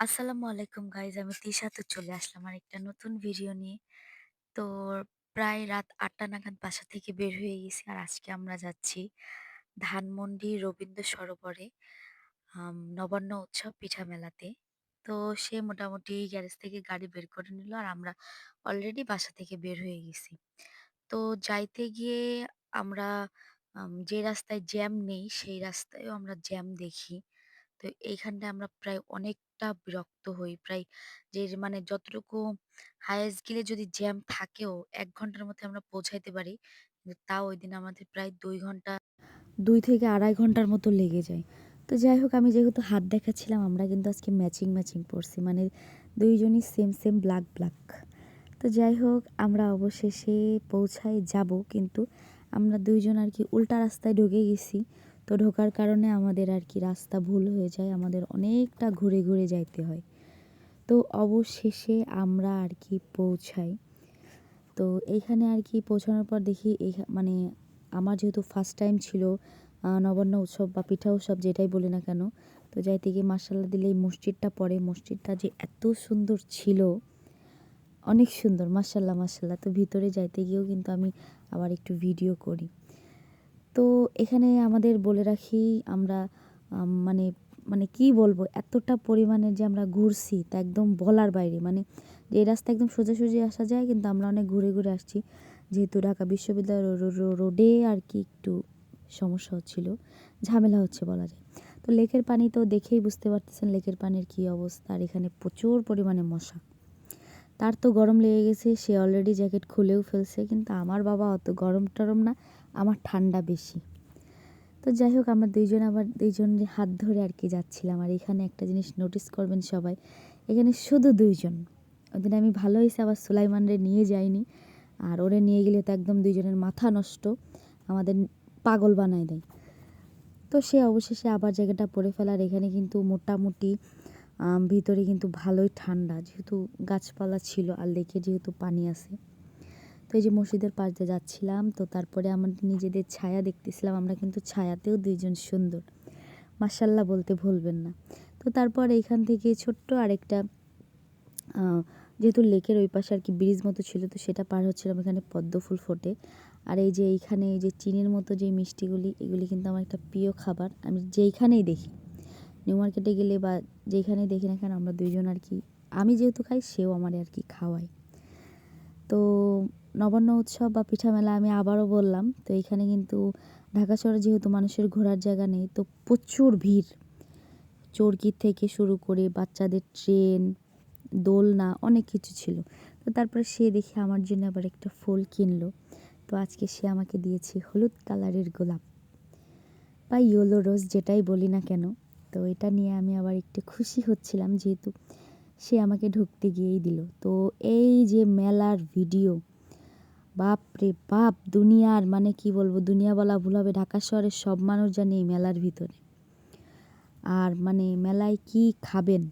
আসসালামু আলাইকুম গাইজ আমি তিশা তো চলে আসলাম আর একটা নতুন ভিডিও নিয়ে। তো প্রায় রাত আটটা নাগাদ বাসা থেকে বের হয়ে গেছি আর আজকে আমরা যাচ্ছি ধানমন্ডি রবীন্দ্র সরোবরে নবান্ন উৎসব পিঠা মেলাতে। তো সে মোটামুটি গ্যারেজ থেকে গাড়ি বের করে নিল আর আমরা অলরেডি বাসা থেকে বের হয়ে গেছি। তো যাইতে গিয়ে আমরা যে রাস্তায় জ্যাম নেই, সেই রাস্তায়ও আমরা জ্যাম দেখি। তো এইখানটায় আমরা প্রায় অনেকটা বিরক্ত হই। প্রায় যে মানে যতটুকু হাইয়েস্ট গেলে যদি জ্যাম থাকেও ১ ঘণ্টার মধ্যে আমরা পৌঁছাইতে পারি। কিন্তু তাও ঐদিন আমাদের প্রায় ২ ঘণ্টা ২ থেকে ২.৫ ঘণ্টার মতো লেগে যায়। তো যাই হোক আমি যেহেতু হাত দেখাচ্ছিলাম আমরা কিন্তু আজকে ম্যাচিং, ম্যাচিং পড়ছি। মানে ২ জনই সেম, সেম ব্লাক, ব্লাক। তো যাই হোক আমরা অবশেষে পৌঁছাই যাব কিন্তু আমরা ২ জন আরকি উল্টা রাস্তায় ঢুকে গেছি। তো ঢোকার কারণে আমাদের আর কি রাস্তা ভুল হয়ে যায়। আমাদের অনেকটা ঘুরে ঘুরে যাইতে হয়। তো অবশেষে আমরা আর কি পৌঁছাই। তো এইখানে আর কি পৌঁছানোর পর দেখি এই মানে আমার যেহেতু ফার্স্ট টাইম ছিল নবান্ন উৎসব বা পিঠা উৎসব যেটাই বলি না কেন, তো যাইতে গিয়ে মার্শাল্লাহ দিলে এই মসজিদটা পড়ে। মসজিদটা যে এত সুন্দর ছিল, অনেক সুন্দর মার্শাল্লাহ মার্শাল্লাহ তো ভিতরে যাইতে গিয়েও কিন্তু আমি আবার একটু ভিডিও করি। তো এখানে আমাদের বলে রাখি আমরা মানে মানে কি বলব, এতটা পরিমাণে যে আমরা ঘুরছি তা একদম বলার বাইরে। মানে এই রাস্তা একদম সোজাসুজি আসা যায়, কিন্তু আমরা অনেক ঘুরে ঘুরে আসছি। যেহেতু ঢাকা বিশ্ববিদ্যালয় রোডে আর কি একটু সমস্যা হচ্ছিল, ঝামেলা হচ্ছে বলা যায়। তো লেকের পানি তো দেখেই বুঝতে পারতেছেন লেকের পানির কি অবস্থা, আর এখানে প্রচুর পরিমাণে মশা। তার তো গরম লেগে গেছে, সে অলরেডি জ্যাকেট খুলেও ফেলছে, কিন্তু আমার বাবা অত গরম টরম না। আমার ঠান্ডা বেশি। তো যাই হোক, আমরা দুইজন আবার দুইজনের হাত ধরে আর কি যাচ্ছিলাম। আর এখানে একটা জিনিস নোটিস করবেন সবাই, এখানে শুধু দুইজন। ওদিন আমি ভালো হয়েছে, আবার সুলাইমানরে নিয়ে যাইনি। আর ওরে নিয়ে গেলে তো একদম দুইজনের মাথা নষ্ট, আমাদের পাগল বানায় দেয়। তো সে অবশেষে আবার জায়গাটা পরে ফেলার এখানে কিন্তু মোটামুটি ভিতরে কিন্তু ভালোই ঠান্ডা। যেহেতু গাছপালা ছিল, আর লেকে যেহেতু পানি আছে। তো এই যে মসজিদের পাশ দিয়ে যাচ্ছিলাম, তো তারপরে আমাদের নিজেদের ছায়া দেখতেছিলাম, আমরা কিন্তু ছায়াতেও দুইজন সুন্দর। মাসাল্লাহ বলতে ভুলবেন না। তো তারপর এইখান থেকে ছোট্ট আরেকটা যেহেতু লেকের ওই পাশে আর কি ব্রিজ মতো ছিল, তো সেটা পার হচ্ছিলাম এখানে পদ্ম ফুল ফোটে। আর এই যে এইখানে এই যে চিনির মতো যে মিষ্টিগুলি, এগুলি কিন্তু আমার একটা প্রিয় খাবার। আমি যেইখানেই দেখি, নিউ মার্কেটে গেলে বা যেখানেই দেখি না কেন, আমরা দুইজন আর কি, আমি যেহেতু খাই, সেও আমার আর কি খাওয়ায়। তো নবান্ন উৎসব বা পিঠা মেলা আমি আবারও বললাম, তো এখানে কিন্তু ঢাকা শহরে যেহেতু মানুষের ঘোরার জায়গা নেই, তো প্রচুর ভিড়। চরকি থেকে শুরু করে বাচ্চাদের ট্রেন, দোলনা, অনেক কিছু ছিল। তো তারপরে সে দেখে আমার জন্য আবার একটা ফুল কিনলো। তো আজকে সে আমাকে দিয়েছে হলুদ কালারের গোলাপ বা ইয়েলো রোজ যেটাই বলি না কেন। তো এটা নিয়ে আমি আবার একটু খুশি হচ্ছিলাম যেহেতু সে আমাকে ঢুকতে গিয়েই দিল। তো এই যে মেলার ভিডিও বাপ রে বাপ, দুনিয়ার মানে কি বলব? দুনিয়া বলা ভুল হবে, ঢাকা শহরের সব মানুষ জানে এই মেলার ভিতরে। আর মানে মেলায় কি খাবেন?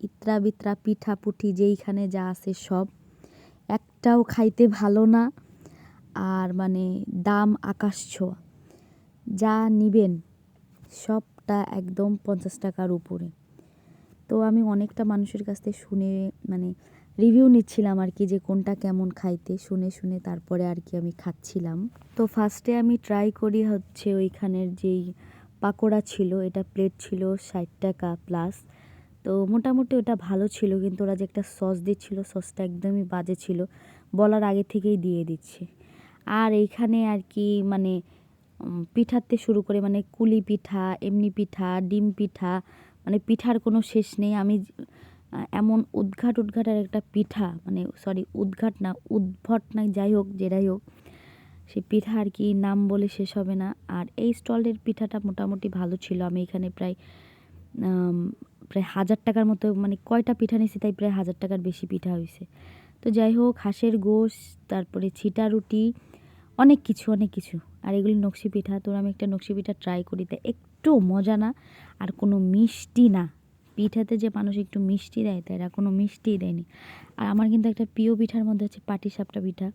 ইত্রা বিত্রা, পিঠা পুঠি, যেইখানে যা আছে সব। একটাও খাইতে ভালো না। আর মানে দাম আকাশ ছোঁয়া। যা নিবেন, সবটা একদম পঞ্চাশ টাকার উপরে। তো আমি অনেকটা মানুষের কাছ থেকে শুনে মানে রিভিউ নিচ্ছিলাম আর কি যে কোনটা কেমন খাইতে। শুনে শুনে তারপরে আর কি আমি খাচ্ছিলাম। তো ফার্স্টে আমি ট্রাই করি হচ্ছে ওইখানের যেই পাকোড়া ছিল, এটা প্লেট ছিল ষাট টাকা প্লাস তো মোটামুটি ওটা ভালো ছিল, কিন্তু ওরা যে একটা সস দিচ্ছিল সসটা একদমই বাজে ছিল। বলার আগে থেকেই দিয়ে দিচ্ছে। আর এইখানে আর কি মানে পিঠাতে শুরু করে মানে কুলি পিঠা, এমনি পিঠা, ডিম পিঠা মানে পিঠার কোনো শেষ নেই। আমি এমন উদ্ঘাট উদ্ঘাটের একটা পিঠা মানে সরি উদ্ঘাট না, উদ্ভট না, যাই হোক, যেটাই হোক, সে পিঠা আর কি নাম বলে শেষ হবে না। আর এই স্টলের পিঠাটা মোটামুটি ভালো ছিল। আমি এখানে প্রায় প্রায় হাজার টাকার মতো মানে কয়টা পিঠা নিয়েছি তাই প্রায় হাজার টাকার বেশি পিঠা হয়েছে। তো যাই হোক, হাঁসের গোশ, তারপরে ছিটা রুটি, অনেক কিছু অনেক কিছু। আর এগুলি নকশি পিঠা। তোর আমি একটা নকশি পিঠা ট্রাই করি। তা একটু মজা না, আর কোনো মিষ্টি না। পিঠাতে যে মানুষ একটু মিষ্টি দেয়, তাই এরা কোনো মিষ্টিই দেয়নি। আর আমার কিন্তু একটা প্রিয় পিঠার মধ্যে হচ্ছে পাটিসাপটা পিঠা।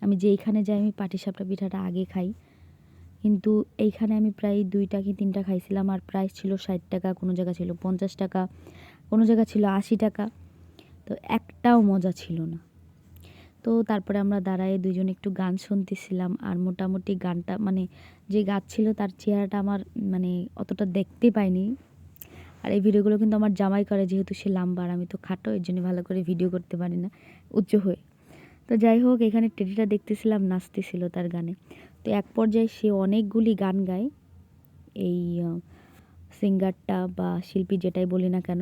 আমি যেইখানে যাই, আমি পাটিসাপটা পিঠাটা আগে খাই। কিন্তু এইখানে আমি প্রায় দুইটা কি তিনটা খাইছিলাম, আর প্রাইস ছিল ষাট টাকা, কোনো জায়গা ছিল পঞ্চাশ টাকা, কোনো জায়গা ছিল আশি টাকা। তো একটাও মজা ছিল না। তো তারপরে আমরা দাঁড়ায় দুজন একটু গান শুনতেছিলাম আর মোটামুটি গানটা মানে যে গাচ্ছিল তার চেহারাটা আমার মানে অতটা দেখতে পাইনি। আর এই ভিডিওগুলো কিন্তু আমার জামাই করে, যেহেতু সে লাম্বা আর আমি তো খাটো, এর জন্য ভালো করে ভিডিও করতে পারি না উচ্চ হয়ে। তো যাই হোক, এখানে টেডিটা দেখতেছিলাম, নাচতেছিল তার গানে। তো এক পর্যায়ে সে অনেকগুলি গান গায়, এই সিঙ্গারটা বা শিল্পী যেটাই বলি না কেন,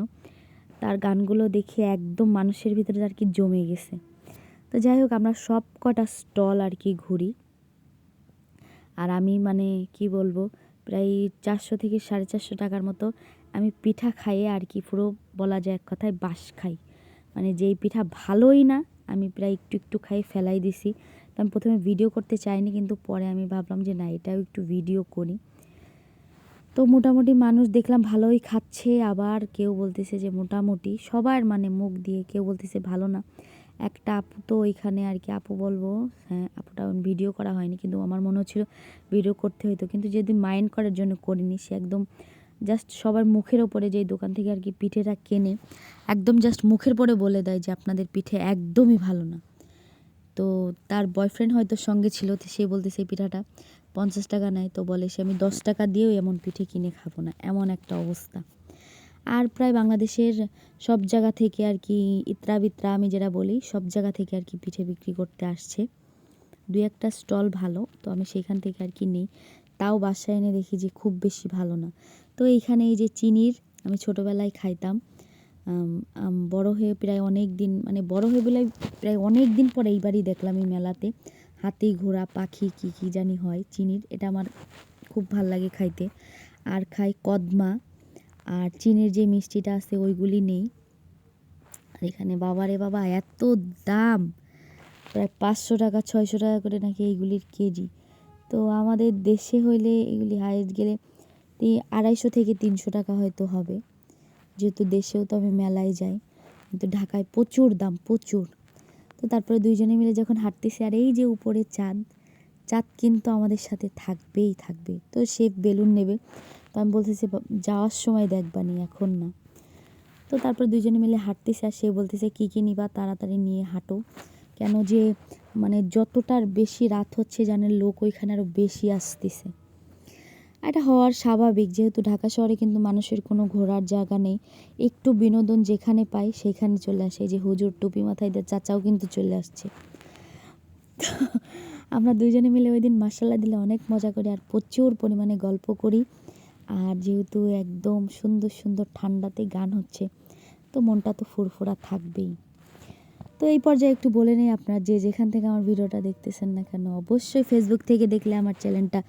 তার গানগুলো দেখে একদম মানুষের ভিতরে আর কি জমে গেছে। তো যাই হোক, আমরা সব কটা স্টল আর কি ঘুরি। আর আমি মানে কি বলব, প্রায় চারশো থেকে সাড়ে চারশো টাকার মতো আমি পিঠা খাইয়ে আর কি পুরো বলা যায় এক কথায় বাস খাই। মানে যেই পিঠা ভালোই না, আমি প্রায় একটু একটু খাই, ফেলাই দিছি। তো আমি প্রথমে ভিডিও করতে চাইনি, কিন্তু পরে আমি ভাবলাম যে না, এটাও একটু ভিডিও করি। তো মোটামুটি মানুষ দেখলাম ভালোই খাচ্ছে, আবার কেউ বলতেছে যে মোটামুটি, সবার মানে মুখ দিয়ে কেউ বলতেছে ভালো না। একটা আপু তো ওইখানে আর কি আপু বলব। হ্যাঁ আপুটা ভিডিও করা হয়নি, কিন্তু আমার মনে হচ্ছিল ভিডিও করতে হইতো। কিন্তু যদি মাইন্ড করার জন্য করিনি, সে একদম জাস্ট সবার মুখের ওপরে যেই দোকান থেকে আর কি পিঠেটা কেনে, একদম জাস্ট মুখের পরে বলে দেয় যে আপনাদের পিঠে একদমই ভালো না। তো তার বয়ফ্রেন্ড হয়তো সঙ্গে ছিল, তো সে বলতেছে এই পিঠাটা পঞ্চাশ টাকা নেয়, তো বলে সে, আমি দশ টাকা দিয়েও এমন পিঠে কিনে খাব না। এমন একটা অবস্থা। আর প্রায় বাংলাদেশের সব জায়গা থেকে আর কি ইত্রা বিত্রা আমি যেটা বলি, সব জায়গা থেকে আর কি পিঠে বিক্রি করতে আসছে। দু একটা স্টল ভালো, তো আমি সেখান থেকে আর কি নিই। তাও বাসায় এনে দেখি যে খুব বেশি ভালো না। তো এইখানে এই যে চিনির আমি ছোটোবেলায় খাইতাম বড় হয়ে প্রায় অনেক দিন মানে বড় হয়ে বলে প্রায় অনেক দিন পরে এইবারই দেখলাম এই মেলাতে। হাতি ঘোড়া পাখি কী কী জানি হয়, চিনির, এটা আমার খুব ভালো লাগে খাইতে। আর খাই কদমা আর চিনির যে মিষ্টিটা আছে ওইগুলি নেই। আর এখানে বাবারে বাবা, এত দাম। প্রায় পাঁচশো টাকা, ছয়শো টাকা করে নাকি এইগুলির কেজি। তো আমাদের দেশে হইলে এগুলি হাইস্ট গেলে আড়াইশো থেকে তিনশো টাকা হয়তো হবে। যেহেতু দেশেও তো আমি মেলায় যাই কিন্তু ঢাকায় প্রচুর দাম, প্রচুর। তো তারপরে দুইজনে মিলে যখন হাঁটতেছি, আর এই যে উপরে চাঁদ চাঁদ কিন্তু আমাদের সাথে থাকবেই থাকবে। তো সে বেলুন নেবে। তো আমি বলতেছি যাওয়ার সময় দেখবানি এখন না। তো তারপর দুজনে মিলে হাঁটতেছে আর সে বলতেছে, কী কী নিবা, তাড়াতাড়ি নিয়ে হাঁটো। কেন যে মানে যতটার বেশি রাত হচ্ছে জানে, লোক ওইখানে আরও বেশি আসতেছে। এটা হওয়ার স্বাভাবিক, যেহেতু ঢাকা শহরে কিন্তু মানুষের কোনো ঘোরার জায়গা নেই। একটু বিনোদন যেখানে পাই, সেখানে চলে আসে। যে হুজুর টুপি মাথায় দিয়ে চাচাও কিন্তু চলে আসছে। আমরা দুজনে মিলে ওই দিন মাসাল্লা দিলে অনেক মজা করি আর প্রচুর পরিমাণে গল্প করি। আর যেহেতু একদম সুন্দর সুন্দর ঠান্ডাতে গান হচ্ছে, তো মনটা তো ফুরফুরা থাকবেই। তো এই পর্যায়ে একটু বলে নেই আপনারা যে যেখান থেকে আমার ভিডিওটা দেখতেছেন না কেন, অবশ্যই ফেসবুক থেকে দেখলে আমার চ্যানেলটা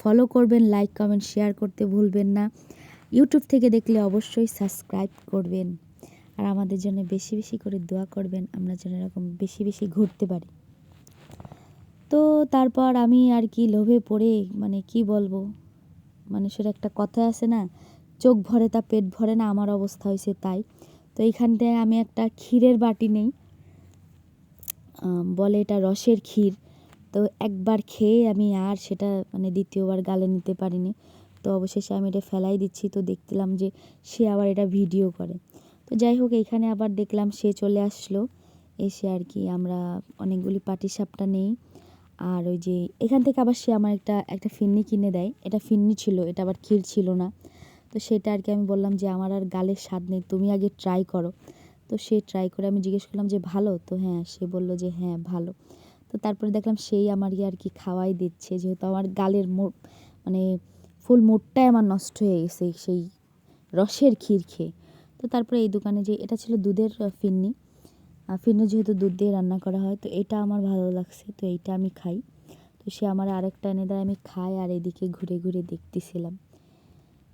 ফলো করবেন লাইক কমেন্ট শেয়ার করতে ভুলবেন না। ইউটিউব থেকে দেখলে অবশ্যই সাবস্ক্রাইব করবেন। আর আমাদের জন্য বেশি বেশি করে দোয়া করবেন, আমরা যেন এরকম বেশি বেশি ঘুরতে পারি। তো তারপর আমি আর কি লোভে পড়ে মানে কি বলব? মানুষের একটা কথা আছে না, চোখ ভরে তা পেট ভরে না, আমার অবস্থা হয়েছে তাই। তো এইখানটায় আমি একটা ক্ষীরের বাটি নেই বলে এটা রসের ক্ষীর। তো একবার খেয়ে আমি আর সেটা মানে দ্বিতীয়বার গালে নিতে পারিনি। তো অবশেষে আমি এটা ফেলাই দিচ্ছি। তো দেখলাম যে সে আবার এটা ভিডিও করে। তো যাই হোক এইখানে আবার দেখলাম সে চলে আসলো। এসে আর কি আমরা অনেকগুলি পাটিসাপটা নেই। আর ওই যে এখান থেকে আবার সে আমার একটা একটা ফিন্নি কিনে দেয়। এটা ফিন্নি ছিল, এটা আবার ক্ষীর ছিল না। তো সেটা আর কি আমি বললাম যে আমার আর গালের স্বাদ নেই, তুমি আগে ট্রাই করো। তো সে ট্রাই করে আমি জিজ্ঞেস করলাম যে ভালো? তো হ্যাঁ সে বলল যে হ্যাঁ ভালো। তো তারপরে দেখলাম সেই আমার আর কি খাওয়াই দিচ্ছে, যেহেতু আমার গালের মোট মানে ফুল মোটটাই আমার নষ্ট হয়ে গেছে সেই রসের ক্ষীর খেয়ে। তো তারপরে এই দোকানে যে, এটা ছিল দুধের ফিন্নি। ফিরনো যেহেতু দুধ দিয়ে রান্না করা হয়, তো এটা আমার ভালো লাগছে, তো এইটা আমি খাই। তো সে আমার আরেকটা এনে দেয়, আমি খাই আর এদিকে ঘুরে ঘুরে দেখতেছিলাম।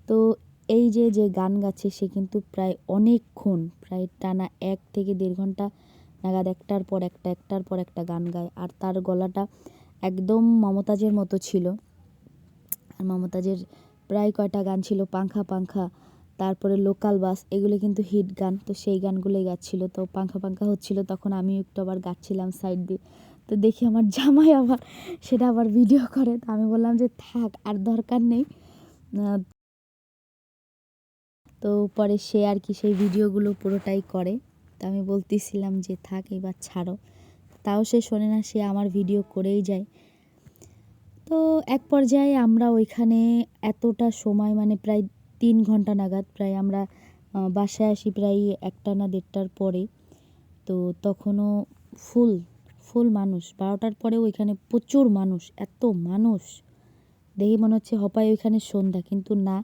তো এই যে যে গান গাচ্ছে, সে কিন্তু প্রায় অনেকক্ষণ, প্রায় টানা এক থেকে দেড় ঘণ্টা নাগাদ একটার পর একটা, একটার পর একটা গান গায়। আর তার গলাটা একদম মমতাজের মতো ছিল। আর মমতাজের প্রায় কয়টা গান ছিল? পাংখা পাংখা। তারপরে লোকাল বাস এগুলো কিন্তু হিট গান। তো সেই গানগুলোই গাচ্ছিলো। তো পাঙ্খা পাংখা হচ্ছিল, তখন আমিও একটু আবার গাচ্ছিলাম সাইড দিয়ে। তো দেখি আমার জামাই আবার সেটা আবার ভিডিও করে। তো আমি বললাম যে, থাক, আর দরকার নেই। তো পরে সে আর কি সেই ভিডিওগুলো পুরোটাই করে। তো আমি বলতেছিলাম যে, থাক, এবার ছাড়ো। তাও সে শোনে না, সে আমার ভিডিও করেই যায়। তো এক পর্যায়ে আমরা ওইখানে এতটা সময় মানে প্রায় তিন ঘণ্টা নাগাদ প্রায় আমরা বাসায় আসি প্রায় একটা না দেড়টার পরে। তো তখনও ফুল ফুল মানুষ। বারোটার পরেও ওইখানে প্রচুর মানুষ, এত মানুষ। দেখে মনে হচ্ছে হপায় ওইখানে সন্ধ্যা, কিন্তু না।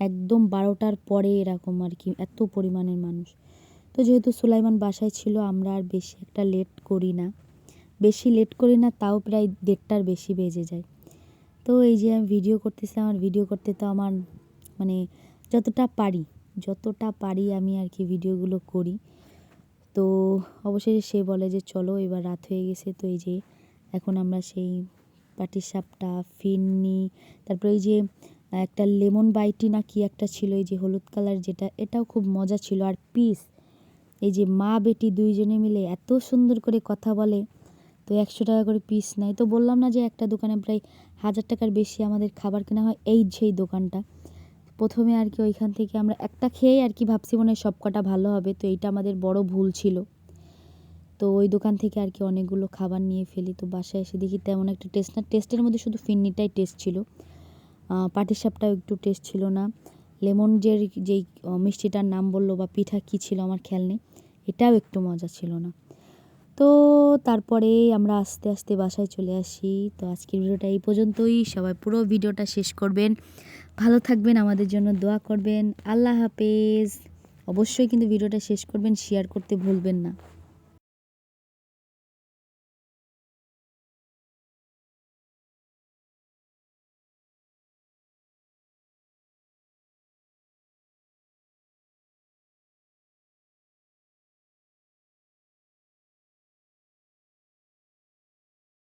একদম বারোটার পরে এরকম আর কি, এত পরিমাণের মানুষ। তো যেহেতু সুলাইমান বাসায় ছিল, আমরা আর বেশি একটা লেট করি না। বেশি লেট করি না, তাও প্রায় দেড়টার বেশি বেজে যায়। তো এই যে আমি ভিডিও করতেছি আমার ভিডিও করতে তো আমার মানে যতটা পারি যতটা পারি আমি আর কি ভিডিওগুলো করি। তো অবশেষে সে বলে যে, চলো এবার রাত হয়ে গেছে। তো এই যে এখন আমরা সেই পাটিসাপটা ফিরনি তারপরে এই যে একটা লেমন বাইটি না কি একটা ছিল, এই যে হলুদ কালার যেটা, এটাও খুব মজা ছিল। আর পিস, এই যে মা বেটি দুইজনে মিলে এত সুন্দর করে কথা বলে, তো একশো টাকা করে পিস নেয়। তো বললাম না যে একটা দোকানে প্রায় হাজার টাকার বেশি আমাদের খাবার কেনা হয় এই সেই দোকানটা। প্রথমে আর কি ওইখান থেকে আমরা একটা খেয়েই আর কি ভাবছি মনে হয় সব কটা ভালো হবে, তো এইটা আমাদের বড় ভুল ছিল। তো ওই দোকান থেকে আর কি অনেকগুলো খাবার নিয়ে ফেলি, তো বাসায় এসে দেখি তেমন একটা টেস্ট না। টেস্টের মধ্যে শুধু ফিন্নিটাই টেস্ট ছিল। পাটিসাপটাও একটু টেস্ট ছিল না। লেমন যে যেই মিষ্টিটার নাম বলল বা পিঠা কী ছিল আমার খেয়াল নেই, এটাও একটু মজা ছিল না। তো তারপরে আমরা আস্তে আস্তে বাসায় চলে আসি, তো আজকের ভিডিওটা এই পর্যন্তই। সবাই পুরো ভিডিওটা শেষ করবেন। ভালো থাকবেন, আমাদের জন্য দোয়া করবেন। আল্লাহ হাফেজ। অবশ্যই কিন্তু ভিডিওটা শেষ করবেন শেয়ার করতে ভুলবেন না।